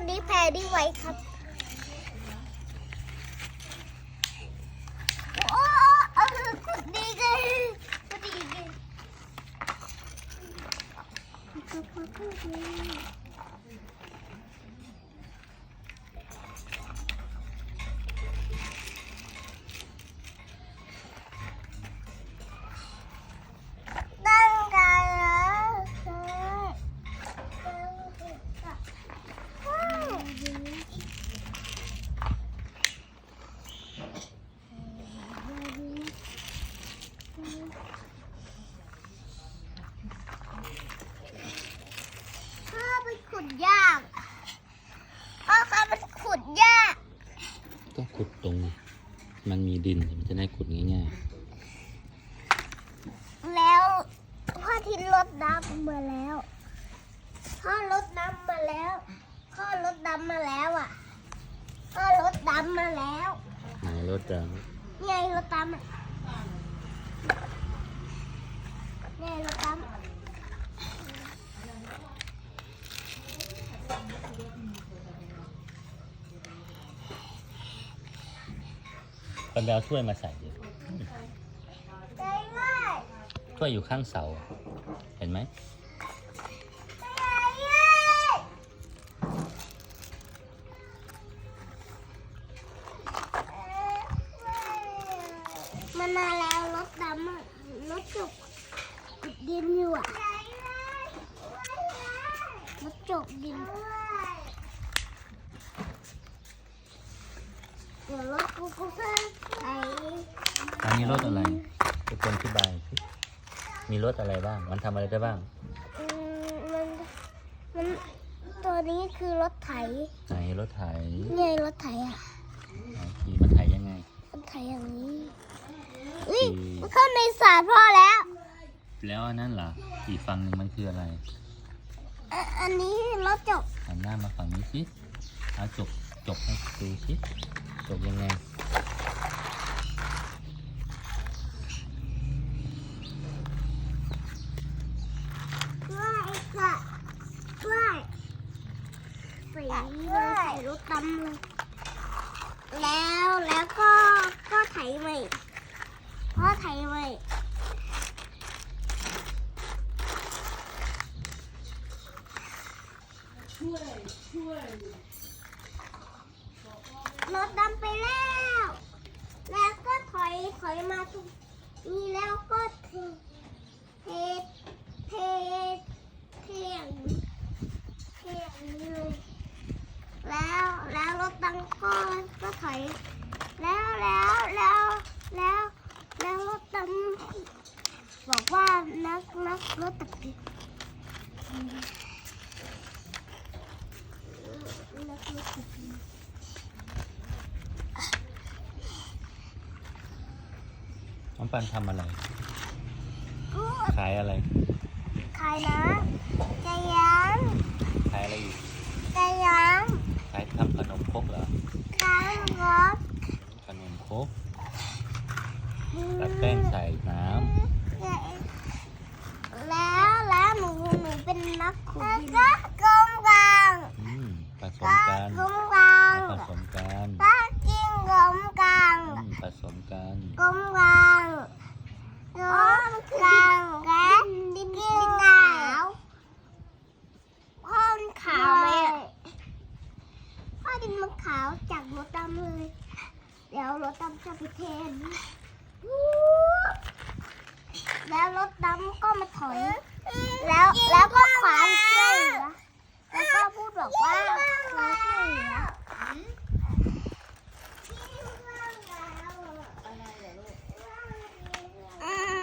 นนี้แพรรี่ไว้ครับ ขุดตรง มันมีดินมันจะได้ขุดง่ายแล้วพ่อทิ้งรถน้ำมาแล้ว พ่อรถน้ำมาแล้ว พ่อรถน้ำมาแล้วอะ พ่อรถน้ำมาแล้วๆในรถเราไงรถน้ำอะไงรถน้ำ ไปแบวถ้วยมาใส่ดิใจง่ายถ้วยอยู่ข้างเสา เห็นไหมใจง่ายมันมาแล้วรถดำอะรถจุกขุดดินอยู่อะรถจกดิน เดี๋ยวรถกูก็จะไปอันนี้รถอะไรทุกคนอธิบายสิมีรถอะไรบ้าง มันทำอะไรได้บ้าง อืมมันมันตัวนี้คือรถไถไหนรถไถไงรถไถอะไหนขี่มันไถยังไงรถไถอย่างนี้อุ้ยอืมมันเข้าในสารพ่อแล้ว แล้วอันนั้นล่ะอีกฝั่งหนึ่งมันคืออะไรอะอันนี้รถจกหันหน้ามาฝั่งนี้สิเอาจบจบให้ดูสิ จบยังไงด้วยค่ะด้วยสีเลยใส่รถตำเลยแล้วแล้วก็ก็ไถใหม่พ่อไถใหม่ รถดำไปแล้ว แล้วก็ถอยถอยมาตรงนี้แล้วก็เทเทเทเทอย่างนี้เทอย่างนี้เลยแล้วแล้วรถตังก็ก็ถอยแล้วแล้วแล้วแล้วแล้วรถตังบอกว่านักนักรถตักดินักรถตักดิ น้ องปันทำอะไรกูขายอะไร ขายนะจะยังขายอะไรอีกจะยังขายทำขนมครกเหรอขายรถขนมครกตัดแป้งใส่น้แล้วแล้วหนูหนูเป็นนักขุดดินก็กลมกลางำอืมผสมก็กันกลมกลางผสมกันก็กินกลมกลางอืมผสมกันกลมกลาง กลมกลางและดินขาวพ่อมันขาวไหมอะพ่อดินมันขาวจากรถดำเลย เดี๋ยวรถดำจะไปเทนแล้วรถดำก็มาถอย แล้วแล้วก็ขวางช่วยเหลือแล้วก็พูดบอกว่าขวางช่วยเหลืออืม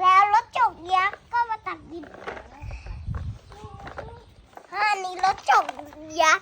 แล้วรถจกยักษ์ก็มาตักดินอันนี้รถจ ก